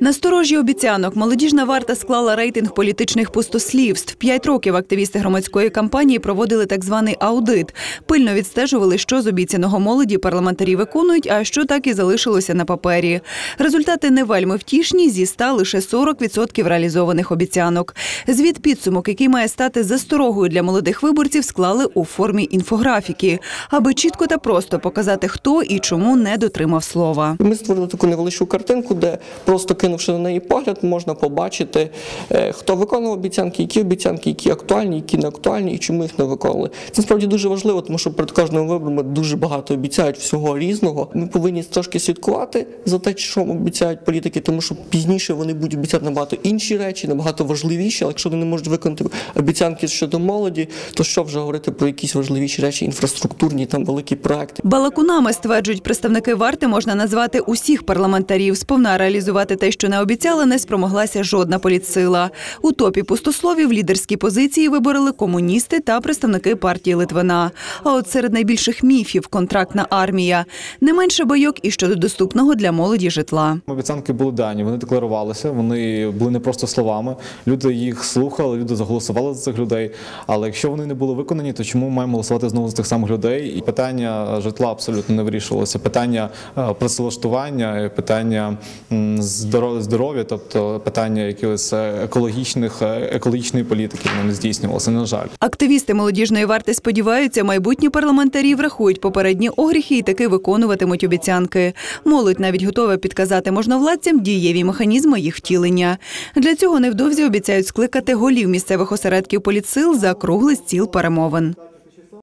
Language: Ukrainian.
Насторожі обіцянок молодіжна варта склала рейтинг політичних пустослівств. П'ять років активісти громадської кампанії проводили так званий аудит. Пильно відстежували, що з обіцяного молоді парламентарі виконують, а що так і залишилося на папері. Результати не вельми втішні. Зі 100 лише 40% реалізованих обіцянок. Звіт підсумок, який має стати засторогою для молодих виборців, склали у формі інфографіки, аби чітко та просто показати, хто і чому не дотримав слова. Ми створили таку невеличку картинку, де просто кинувши на неї погляд, можна побачити, е, хто виконував обіцянки, які обіцянки, які актуальні, які не актуальні і чому їх не виконували. Це насправді дуже важливо, тому що перед кожним вибором дуже багато обіцяють всього різного. Ми повинні трошки слідкувати за те, що обіцяють політики, тому що пізніше вони будуть обіцяти набагато інші речі, набагато важливіші. Але якщо вони не можуть виконати обіцянки щодо молоді, то що вже говорити про якісь важливіші речі, інфраструктурні там великі проекти. Балакунами стверджують представники варти, можна назвати усіх парламентарів. Сповна реалізувати те, що не обіцяла, не спромоглася жодна політсила. У топі пустословів лідерські позиції вибороли комуністи та представники партії Литвина. А от серед найбільших міфів контрактна армія. Не менше бойок і щодо доступного для молоді житла. Обіцянки були дані, вони декларувалися, вони були не просто словами. Люди їх слухали, люди заголосували за цих людей. Але якщо вони не були виконані, то чому маємо голосувати знову за тих самих людей? І питання житла абсолютно не вирішувалося. Питання е, працевлаштування, питання м, здоро- здоров'я, тобто питання якихось е, екологічних е, екологічної політики, не здійснювалося. На жаль. Активісти молодіжної варти сподіваються, майбутні парламентарі врахують попередні огріхи і таки виконуватимуть обіцянки. Молодь навіть готова підказати можновладцям дієві механізми їх втілення. Для цього невдовзі обіцяють скликати голів місцевих осередків політсил за круглий стіл перемовин.